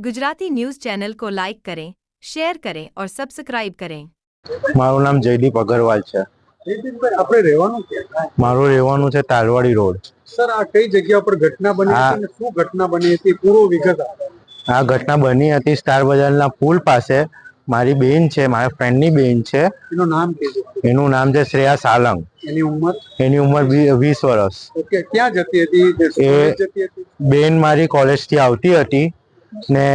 Gujarati news channel को like करें share करें और सब्सक्राइब करें મારું નામ જયદીપ અગરવાલ છે જયદીપભાઈ આપણે રહેવાનું ક્યાં મારું રહેવાનું છે તાલવાડી રોડ સર આ કઈ જગ્યા પર ઘટના બની આ- હતી અને શું ઘટના બની હતી પૂરો વિગત આપો. આ ઘટના બની હતી સ્ટાર બજારના પુલ પાસે મારી બેન છે મારા ફ્રેન્ડની બેન છે એનું નામ કહેજો એનું નામ છે શ્રેયા સાલંગ એની ઉંમર એની ઉંમર વી- વીસ વર્ષ ઓકે ક્યાં જતી હતી જે સ્કૂલે જતી હતી બેન મારી કોલેજથી આવતી હતી ને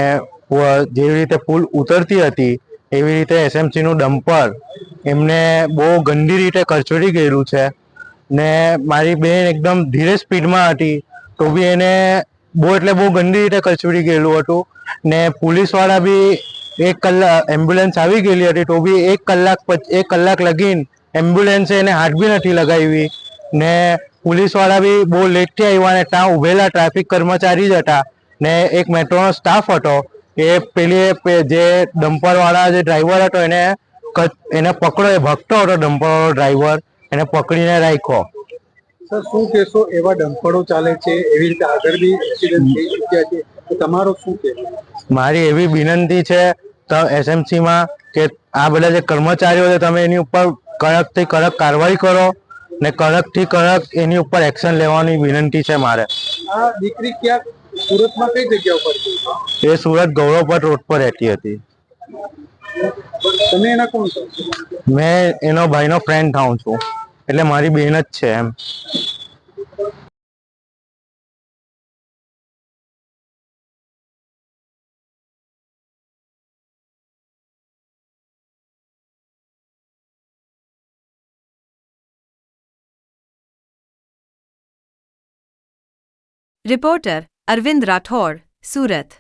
જેવી રીતે પુલ ઉતરતી હતી, એવી રીતે એસએમસીનું ડમ્પર એમને બહુ ગંદી રીતે કરચોડી ગયેલું છે. ને મારી બેન એકદમ ધીરે સ્પીડમાં હતી, તો બી એને બહુ એટલે બહુ ગંદી રીતે કરચોડી ગયેલું હતું. ને પોલીસવાળા બી એક કલાક એમ્બ્યુલન્સ આવી ગયેલી હતી, તો બી એક કલાક એક કલાક લગીન એમ્બ્યુલન્સે એને હાથ બી નથી લગાવી. ને પોલીસવાળા બી બહુ લેટથી આવ્યા ને ત્યાં ઉભેલા ટ્રાફિક કર્મચારી જ હતા. ને એક મેટ્રોનો સ્ટાફ હતો એ પેલી જે ડમ્પર વાળા જે ડ્રાઈવર હતો એને ક- એને પકડો એ ભક્તો હતો ડમ્પર વાળો ડ્રાઈવર એને પકડીને રાખ્યો. સર શું કહેશો એવા ડમ્પરો ચાલે છે? એવી રીતે આગળ બી એક્સિડન્ટ થઈ ચૂક્યા છે? તો તમારો શું કહેવું? મારી એવી વિનંતી છે તો એસએમસી માં કે આ બધા જે કર્મચારીઓ છે તમે એની ઉપર કડકથી કડક કાર્યવાહી કરો ને કડકથી કડક એની ઉપર એક્શન લેવાની વિનંતી છે મારે. આ દીકરી ક્યાં સુરતમાં કઈ જગ્યા ઉપર એ સુરત ગૌરવપટ રોડ પર રહેતી હતી. તમે એના કોણ છો? મેં એનો ભાઈનો ફ્રેન્ડ થાઉં છું. એટલે મારી બેન જ છે એમ. રિપોર્ટર અરવિંદ રાઠોડ સુરત